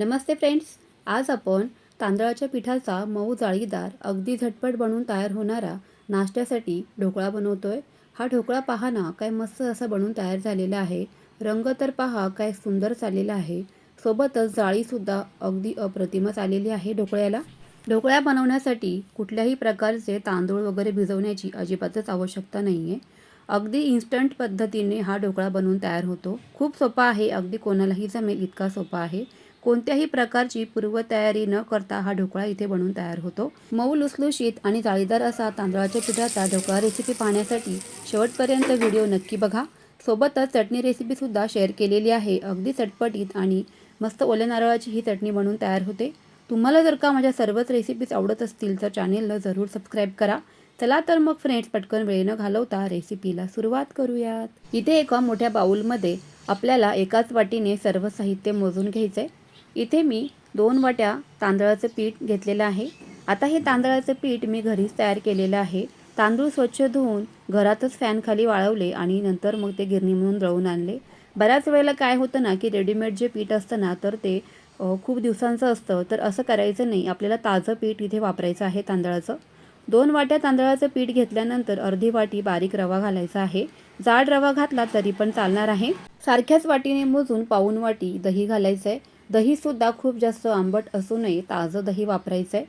नमस्ते friends आज आपण तांदळाच्या पिठाचा मऊ जाळीदार अगदी झटपट बनून तयार होणारा नाश्त्यासाठी ढोकळा बनवतोय. हा ढोकळा पहा ना काय मस्त असा बनून तयार झालेला आहे. रंग तर पहा काय सुंदर चाललेला आहे. सोबतच जाळीसुद्धा अगदी अप्रतिमच आलेली आहे ढोकळ्याला. ढोकळ्या बनवण्यासाठी कुठल्याही प्रकारचे तांदूळ वगैरे भिजवण्याची अजिबातच आवश्यकता नाही आहे अगदी इन्स्टंट पद्धतीने हा ढोकळा बनवून तयार होतो. खूप सोपा आहे अगदी कोणालाही जमेल इतका सोपा आहे. कोणत्याही प्रकारची पूर्वतयारी न करता हा ढोकळा इथे बनवून तयार होतो. मऊ लुसलुशीत आणि जाळीदार असा तांदळाच्या पिठाचा ढोकळा रेसिपी पाहण्यासाठी शेवटपर्यंत व्हिडिओ नक्की बघा. सोबतच चटणी रेसिपीसुद्धा शेअर केलेली आहे. अगदी चटपटीत आणि मस्त ओल्या नारळाची ही चटणी बनवून तयार होते. तुम्हाला जर का माझ्या सर्वच रेसिपीज आवडत असतील तर चॅनेलला जरूर सबस्क्राईब करा. चला तर मग फ्रेंड्स पटकन वेळ न घालवता रेसिपीला सुरुवात करूयात. इथे एका मोठ्या बाऊलमध्ये आपल्याला एकाच वाटीने सर्व साहित्य मोजून घ्यायचं आहे इथे मी दोन वाट्या तांदळाचं पीठ घेतलेलं आहे. आता हे तांदळाचं पीठ मी घरीच तयार केलेलं आहे. तांदूळ स्वच्छ धुवून घरातच फॅनखाली वाळवले आणि नंतर मग ते गिरणी म्हणून दळून आणले. बऱ्याच वेळेला काय होतं ना की रेडीमेड जे पीठ असतं ना तर ते खूप दिवसांचं असतं. तर असं करायचं नाही. आपल्याला ताजं पीठ इथे वापरायचं आहे तांदळाचं. दोन वाट्या तांदळाचं पीठ घेतल्यानंतर अर्धी वाटी बारीक रवा घालायचा आहे. जाड रवा घातला तरी पण चालणार आहे. सारख्याच वाटीने मोजून पाऊन वाटी दही घालायचं आहे दहीसुद्धा खूप जास्त आंबट असू नये ताजं दही वापरायचं आहे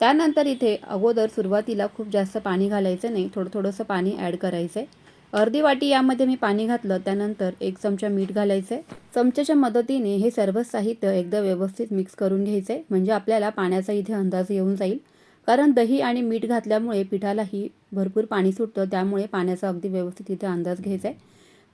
त्यानंतर इथे अगोदर सुरुवातीला खूप जास्त पाणी घालायचं नाही थोडं थोडंसं पाणी ॲड करायचं आहे अर्धी वाटी यामध्ये मी पाणी घातलं त्यानंतर एक चमचा मीठ घालायचं आहे चमच्याच्या मदतीने हे सर्व साहित्य एकदा व्यवस्थित मिक्स करून घ्यायचं आहे म्हणजे आपल्याला पाण्याचा इथे अंदाज येऊन जाईल. कारण दही आणि मीठ घातल्यामुळे पिठालाही भरपूर पाणी सुटतं त्यामुळे पाण्याचा अगदी व्यवस्थित इथे अंदाज घ्यायचा आहे.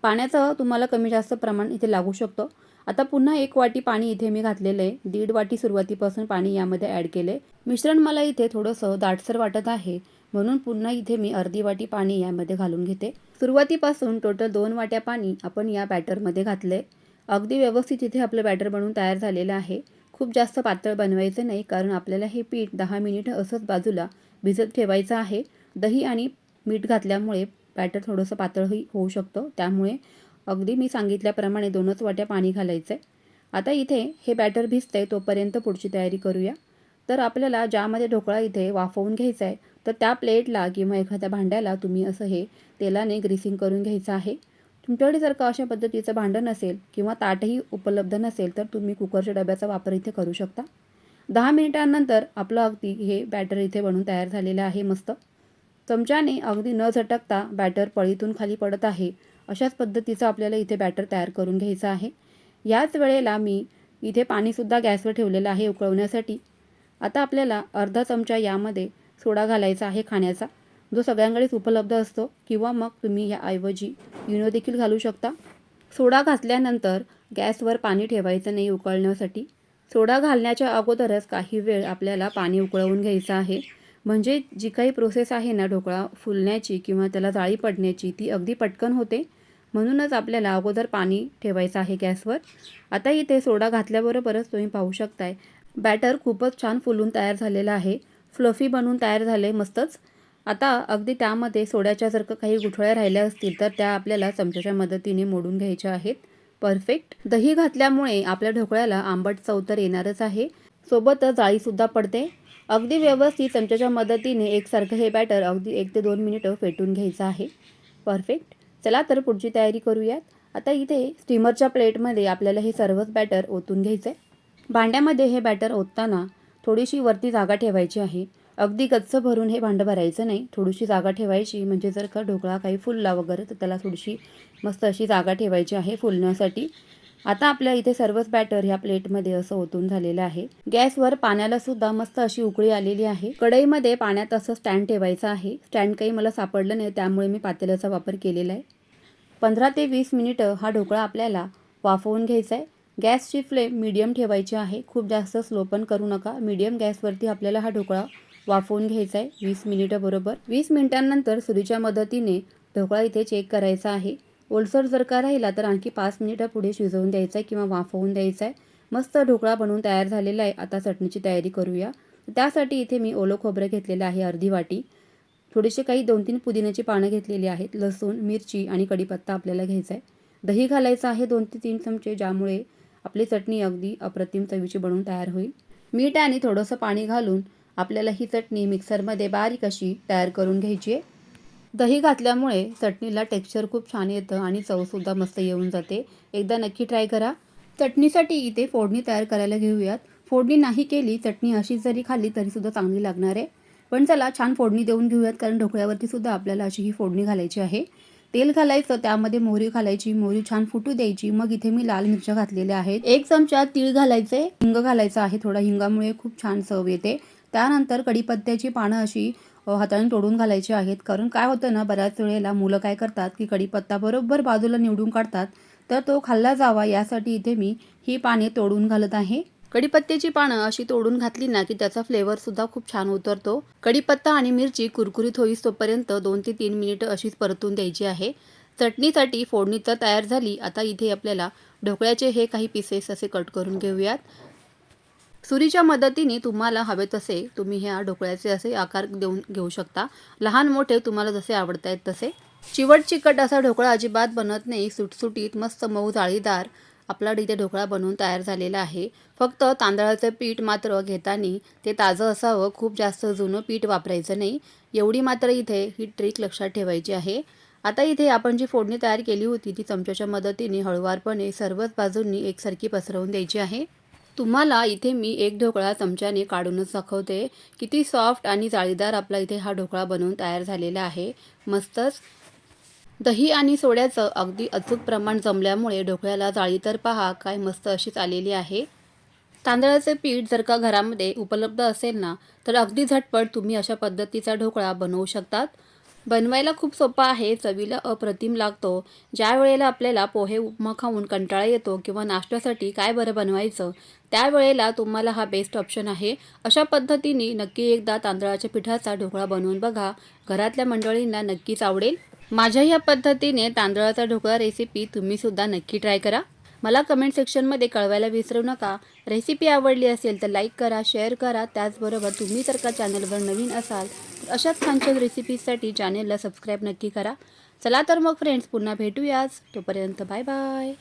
पाण्याचं तुम्हाला कमी जास्त प्रमाण इथे लागू शकतं. आता पुन्हा एक वाटी पाणी इथे मी घातलेलं आहे. दीड वाटी सुरुवातीपासून पाणी यामध्ये ॲड केले मिश्रण मला इथे थोडंसं दाटसर वाटत आहे. म्हणून पुन्हा इथे मी अर्धी वाटी पाणी यामध्ये घालून घेते. सुरुवातीपासून टोटल दोन वाट्या पाणी आपण या बॅटरमध्ये घातले अगदी व्यवस्थित इथे आपलं बॅटर बनवून तयार झालेलं आहे. खूप जास्त पातळ बनवायचं नाही कारण आपल्याला हे पीठ दहा मिनिटं असंच बाजूला भिजत ठेवायचं आहे. दही आणि मीठ घातल्यामुळे बॅटर थोडंसं पातळही होऊ शकतं. त्यामुळे अगदी मी सांगितल्याप्रमाणे दोनच वाट्या पाणी घालायचं आहे आता इथे हे बॅटर भिजतंय तोपर्यंत पुढची तयारी करूया. तर आपल्याला ज्यामध्ये ढोकळा इथे वाफवून घ्यायचा आहे तर त्या प्लेटला किंवा एखाद्या भांड्याला तुम्ही असं हे तेलाने ग्रीसिंग करून घ्यायचं आहे. तुमच्याकडे जर का अशा पद्धतीचं भांडं नसेल किंवा ताटही उपलब्ध नसेल तर तुम्ही कुकरच्या डब्याचा वापर इथे करू शकता. दहा मिनिटांनंतर आपलं अगदी हे बॅटर इथे बनून तयार झालेलं आहे मस्त. चमच्याने अगदी न झटकता बॅटर पळीतून खाली पडत आहे. अशाच पद्धतीचं आपल्याला इथे बॅटर तयार करून घ्यायचं आहे. याच वेळेला मी इथे पाणीसुद्धा गॅसवर ठेवलेलं आहे उकळवण्यासाठी. आता आपल्याला अर्धा चमचा यामध्ये सोडा घालायचा आहे खाण्याचा जो सगळ्यांकडेच उपलब्ध असतो किंवा मग तुम्ही याऐवजी इनो देखील घालू शकता. सोडा घातल्यानंतर गॅसवर पाणी ठेवायचं नाही उकळण्यासाठी. सोडा घालण्याच्या अगोदरच काही वेळ आपल्याला पाणी उकळवून घ्यायचं आहे. म्हणजे जी काही प्रोसेस आहे ना ढोकळा फुलण्याची किंवा त्याला जाळी पडण्याची ती अगदी पटकन होते. म्हणूनच आपल्याला अगोदर पाणी ठेवायचं आहे गॅसवर. आता इथे सोडा घातल्याबरोबरच तुम्ही पाहू शकताय. बॅटर खूपच छान फुलून तयार झालेलं आहे. फ्लफी बनवून तयार झाले मस्तच. आता अगदी त्यामध्ये सोड्याच्या जर काही गुठळ्या राहिल्या असतील तर त्या आपल्याला चमच्याच्या मदतीने मोडून घ्यायच्या आहेत. परफेक्ट दही घातल्यामुळे आपल्या ढोकळ्याला आंबट चव तर येणारच आहे. सोबतच जाळीसुद्धा पडते. अगदी व्यवस्थित चमच्याच्या मदतीने एकसारखं हे बॅटर अगदी एक ते दोन मिनिटं फेटून घ्यायचं आहे. परफेक्ट चला तर पुढची तयारी करूयात. आता इथे स्टीमरच्या प्लेटमध्ये आपल्याला हे सर्वच बॅटर ओतून घ्यायचं आहे भांड्यामध्ये हे बॅटर ओतताना थोडीशी वरती जागा ठेवायची आहे. अगदी गच्च भरून हे भांडं भरायचं नाही. थोडीशी जागा ठेवायची म्हणजे जर का ढोकळा काही फुलला वगैरे तर त्याला थोडीशी मस्त अशी जागा ठेवायची आहे फुलण्यासाठी. आता आपल्या इथे सर्वच बॅटर ह्या प्लेटमध्ये असं ओतून झालेलं आहे. गॅसवर पाण्याला सुद्धा मस्त अशी उकळी आलेली आहे. कढईमध्ये पाण्यात असं स्टँड ठेवायचं आहे. स्टँड काही मला सापडलं नाही त्यामुळे मी पातेल्याचा वापर केलेला आहे. पंधरा ते वीस मिनिटं हा ढोकळा आपल्याला वाफवून घ्यायचा आहे गॅसची फ्लेम मीडियम ठेवायची आहे. खूप जास्त स्लो पण करू नका. मीडियम गॅसवरती आपल्याला हा ढोकळा वाफवून घ्यायचा आहे वीस मिनिटं बरोबर. वीस मिनिटांनंतर सुरीच्या मदतीने ढोकळा इथे चेक करायचा आहे. ओलसर जर का राहिला तर आणखी पाच मिनिटं पुढे शिजवून द्यायचा आहे किंवा वाफवून द्यायचा आहे मस्त ढोकळा बनवून तयार झालेला आहे. आता चटणीची तयारी करूया. त्यासाठी इथे मी ओलं खोबरं घेतलेलं आहे अर्धी वाटी. थोडेसे काही दोन तीन पुदिन्याची पानं घेतलेली आहेत. लसूण मिरची आणि कढीपत्ता आपल्याला घ्यायचा आहे दही घालायचं आहे दोन ते तीन चमचे ज्यामुळे आपली चटणी अगदी अप्रतिम चवीची बनवून तयार होईल. मीठ आणि थोडंसं पाणी घालून आपल्याला ही चटणी मिक्सरमध्ये बारीक अशी तयार करून घ्यायची आहे. दही घातल्यामुळे चटणीला टेक्स्चर खूप छान येतं आणि चवसुद्धा मस्त येऊन जाते. एकदा नक्की ट्राय करा. चटणीसाठी इथे फोडणी तयार करायला घेऊयात. फोडणी नाही केली चटणी अशीच जरी खाल्ली तरीसुद्धा चांगली लागणार आहे. पण चला छान फोडणी देऊन घेऊयात कारण ढोकळ्यावरती सुद्धा आपल्याला अशी ही फोडणी घालायची आहे. तेल घालायचं त्यामध्ये मोहरी घालायची मोहरी छान फुटू द्यायची. मग इथे मी लाल मिरच्या घातलेल्या आहेत. एक चमचा तीळ घालायचे हिंग घालायचं आहे थोडा हिंगामुळे खूप छान चव येते. त्यानंतर कढीपत्त्याची पानं अशी हाताने तोडून घालायची आहेत. कारण काय होतं ना बऱ्याच वेळेला मुलं काय करतात की कढीपत्ता बरोबर बाजूला निवडून काढतात. तर तो खाल्ला जावा यासाठी इथे मी ही पाने तोडून घालत आहे. कडीपत्त्याची पानं अशी तोडून घातली ना की त्याचा फ्लेवर सुद्धा खूप छान उतरतो. कढीपत्ता आणि मिरची कुरकुरीत होईस तोपर्यंत दोन ते तीन मिनिटं अशीच परतून द्यायची आहे. चटणीसाठी फोडणी तर तयार झाली. आता इथे आपल्याला ढोकळ्याचे हे काही पीसेस असे कट करून घेऊयात. सुरीच्या मदतीने तुम्हाला हवे तसे तुम्ही ह्या ढोकळ्याचे असे आकार देऊन घेऊ शकता. लहान मोठे तुम्हाला जसे आवडत आहेत तसे. चिवट चिकट असा ढोकळा अजिबात बनत नाही. सुटसुटीत मस्त मऊ जाळीदार आपला इथे ढोकळा बनवून तयार झालेला आहे. फक्त तांदळाचं पीठ मात्र घेताना ते ताजं असावं. खूप जास्त जुनं पीठ वापरायचं नाही. एवढी मात्र इथे ही ट्रिक लक्षात ठेवायची आहे. आता इथे आपण जी फोडणी तयार केली होती ती चमच्याच्या मदतीने हळुवारपणे सर्वच बाजूंनी एकसारखी पसरवून द्यायची आहे. तुम्हाला इथे मी एक ढोकळा चमच्याने काढूनच दाखवते. किती सॉफ्ट आणि जाळीदार आपला इथे हा ढोकळा बनवून तयार झालेला आहे. मस्तच. दही आणि सोड्याचं अगदी अचूक प्रमाण जमल्यामुळे ढोकळ्याला जाळी तर पहा काय मस्त अशीच आलेली आहे. तांदळाचे पीठ जर का घरामध्ये उपलब्ध असेल ना तर अगदी झटपट तुम्ही अशा पद्धतीचा ढोकळा बनवू शकतात. बनवायला खूप सोपा आहे. चवीला अप्रतिम लागतो. ज्या वेळेला आपल्याला पोहे उपमा खाऊन कंटाळा येतो किंवा नाश्त्यासाठी काय बरं बनवायचं त्यावेळेला तुम्हाला हा बेस्ट ऑप्शन आहे. अशा पद्धतीने नक्की एकदा तांदळाच्या पिठाचा ढोकळा बनवून बघा. घरातल्या मंडळींना नक्कीच आवडेल. माझ्या ह्या पद्धतीने तांदळाचा ढोकळा रेसिपी तुम्हीसुद्धा नक्की ट्राय करा. मला कमेंट सेक्शनमध्ये कळवायला विसरू नका. रेसिपी आवडली असेल तर लाईक करा शेअर करा. त्याचबरोबर तुम्ही जर का चॅनलवर नवीन असाल तर अशाच छान छान रेसिपीजसाठी चॅनेलला सबस्क्राईब नक्की करा. चला तर मग फ्रेंड्स पुन्हा भेटूयाच. तोपर्यंत बाय बाय